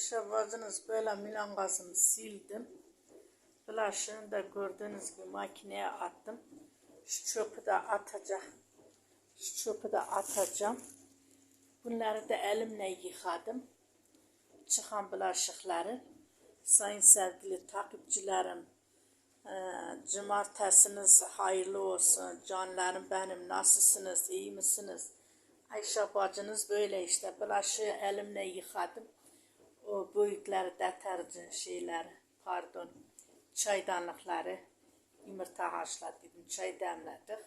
Ayşe bacınız böyle Milan gazını sildim. Bulaşığını da gördüğünüz gibi makineye attım. Şu çöpü de atacak. Şu çöpü de atacağım. Bunları da elimle yıkadım. Çıkan bulaşıkları. Sayın sevgili takipçilerim, e, cumartesiniz hayırlı olsun. Canlarım benim, nasılsınız, iyi misiniz? Ayşe bacınız böyle işte. Bulaşığı elimle yıkadım. O büyükleri, deterjan şeyleri, pardon, çaydanlıkları, yumurta haşladım, çay demledik.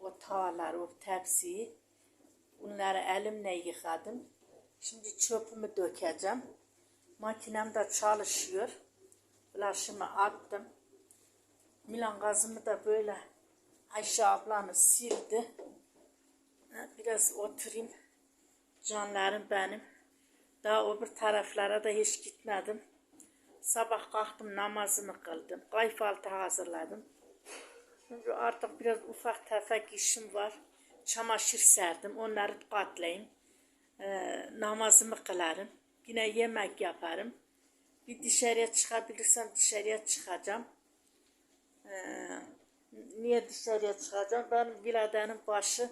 O tavalar, o tepsiyi, bunları elimle yıkadım. Şimdi çöpümü dökeceğim. Makinem de çalışıyor. Bulaşımı attım. Milan gazımı da böyle Ayşe ablanı sildi. Biraz oturayım. Canlarım benim. Daha öbür taraflara da hiç gitmedim. Sabah kalktım namazımı kıldım. Kayfaltı hazırladım. Şimdi artık biraz ufak tefek işim var. Çamaşır serdim. Onları katlayayım. Ee, namazımı kılarım. Yine yemek yaparım. Bir dışarıya çıkabilirsem dışarıya çıkacağım. Ee, niye dışarıya çıkacağım? Benim biraderin başı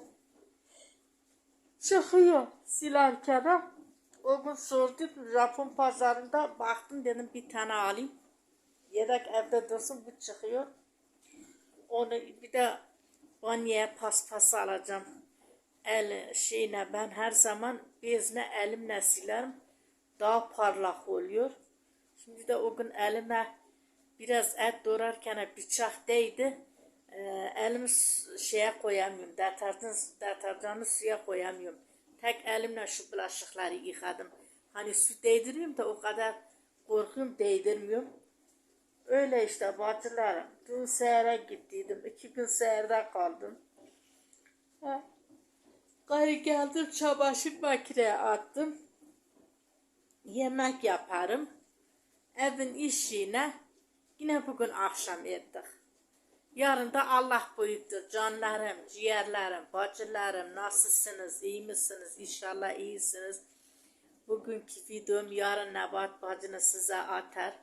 çıkıyor silerken. O gün sordum Japon pazarında baktım dedim bir tane alayım. Yedek evde dursun bu çıkıyor. Onu bir de banyoya paspas alacağım. El şeyine ben her zaman bezle elimle silerim. Daha parlak oluyor. Şimdi de o gün elime biraz et doğrarken bıçak değdi. Ee, elimi şeye koyamıyorum. Deterjan, deterjanı suya koyamıyorum. Tek elimle şu bulaşıkları yıkadım. Hani su değdiriyorum da o kadar korkuyorum değdirmiyorum. Öyle işte bacılarım. Dün seyre gittiydim. iki gün seyirde kaldım. Ha. Gayrı geldim çamaşır makineye attım. Yemek yaparım. Evin işine yine bugün akşam ettik. Yarın da Allah büyüktür. Canlarım, ciğerlerim, bacılarım nasılsınız, iyi misiniz? İnşallah iyisiniz. Bugünkü videom yarın Nebat bacını size atar.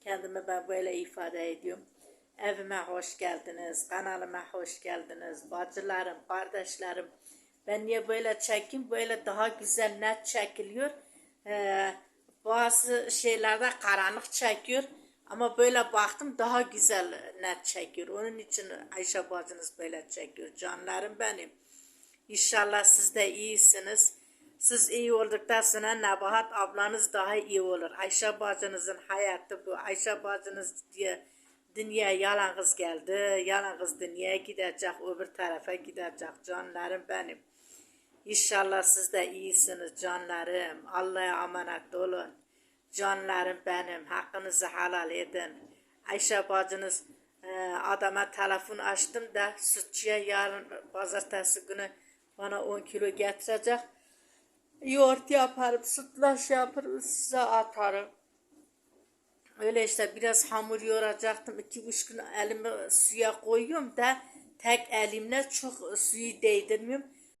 Kendimi ben böyle ifade ediyorum. Evime hoş geldiniz, kanalıma hoş geldiniz. Bacılarım, kardeşlerim. Ben niye böyle çekeyim? Böyle daha güzel net çekiliyor. Ee, bazı şeylerde karanlık çekiyor. Ama böyle baktım daha güzel net çekiyor. Onun için Ayşe bacınız böyle çekiyor. Canlarım benim. İnşallah siz de iyisiniz. Siz iyi olduktan sonra Nebahat ablanız daha iyi olur. Ayşe bacınızın hayatı bu. Ayşe bacınız diye dünya yalnız geldi. Yalnız dünyaya gidecek, öbür tarafa gidecek. Canlarım benim. İnşallah siz de iyisiniz canlarım. Allah'a emanet olun. Canlarım benim. Hakkınızı helal edin. Ayşe bacınız e, adama telefon açtım da sütçüye yarın pazartesi günü bana 10 kilo getirecek. Yoğurt yaparım, sütlaç yaparım, size atarım. Öyle işte biraz hamur yoğuracaktım. İki üç gün elimi suya koyuyorum da tek elimle çok suyu değdirmiyorum.